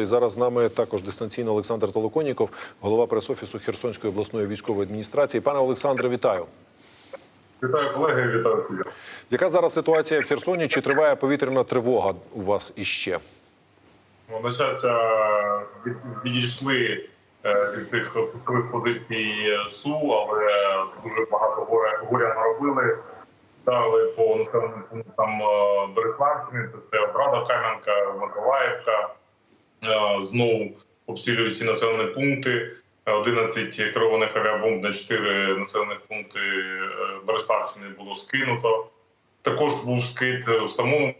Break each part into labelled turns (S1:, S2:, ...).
S1: І зараз з нами також дистанційно Олександр Толоконіков, голова прес-офісу Херсонської обласної військової адміністрації. Пане Олександре, вітаю.
S2: Вітаю колеги, вітаю колег.
S1: Яка зараз ситуація в Херсоні? Чи триває повітряна тривога у вас іще?
S2: Ну, на щастя, відійшли е, від тих позицій СУ, але дуже багато горя, горя наробили. Дали по населеним пунктам е, Береславщини, це Обрада Кам'янка, Миколаївка. Знову обстрілюють ці населені пункти. 11 керованих авіабомб на 4 населених пункти е, Береславщини було скинуто. Також був скид в самому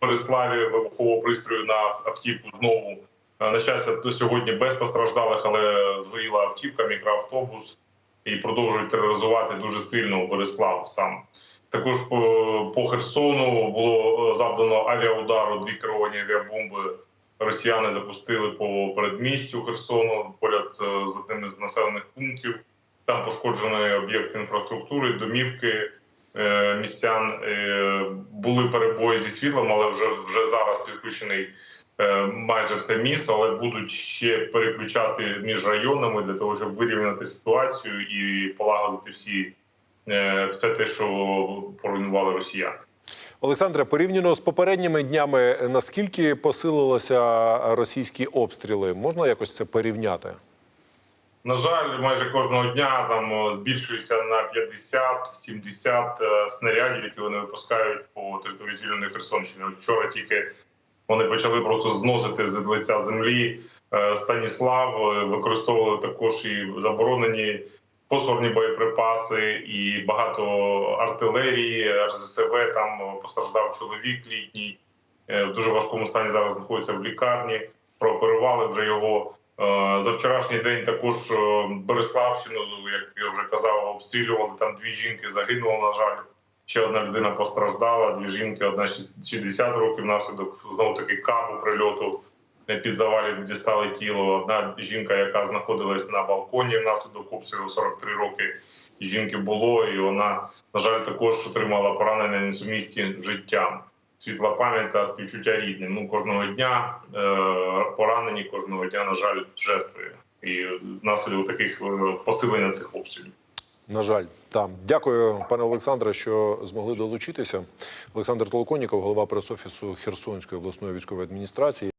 S2: Бориславі вибухового пристрою на автівку знову. Е, На щастя, до сьогодні без постраждалих, але згоріла автівка, мікроавтобус і продовжують тероризувати дуже сильно Борислав сам. Також по, по Херсону було е, завдано авіаудару, дві керовані авіабомби. Росіяни запустили по передмістю Херсону поряд е, з одним з населених пунктів. Там пошкоджені об'єкти інфраструктури, домівки е, містян. Е, Були перебої зі світлом, але вже вже зараз підключений майже все місто, але будуть ще переключати між районами для того, щоб вирівняти ситуацію і полагодити всі все те, що поруйнували росіяни.
S1: Олександре, порівняно з попередніми днями, наскільки посилилися російські обстріли? Можна якось це порівняти?
S2: На жаль, майже кожного дня там збільшується на 50-70 е, снарядів, які вони випускають по території звільненої Херсонщини. Вчора тільки вони почали просто зносити з лиця землі е, Станіслав. е, Використовували також і заборонені фосфорні боєприпаси, і багато артилерії, РЗСВ. Там постраждав чоловік літній. е, В дуже важкому стані зараз знаходиться в лікарні. Прооперували вже його. Е, За вчорашній день також е, Береславщину, як я вже казав, обстрілювали. Там дві жінки загинули, на жаль. Ще одна людина постраждала. Дві жінки, одна 60 років внаслідок знову таки кабу прильоту під завалів дістали тіло. Одна жінка, яка знаходилась на балконі внаслідок обстрілу 43 роки. Жінки було, і вона, на жаль, також отримала поранення несумісті з життям. Світла пам'ять та співчуття рідним. Ну кожного дня е, поранені, кожного дня, на жаль, жертви. І внаслідок таких е, посилення цих обстрілів.
S1: На жаль, так. Дякую, пане Олександре, що змогли долучитися. Олександр Толоконіков, голова прес-офісу Херсонської обласної військової адміністрації.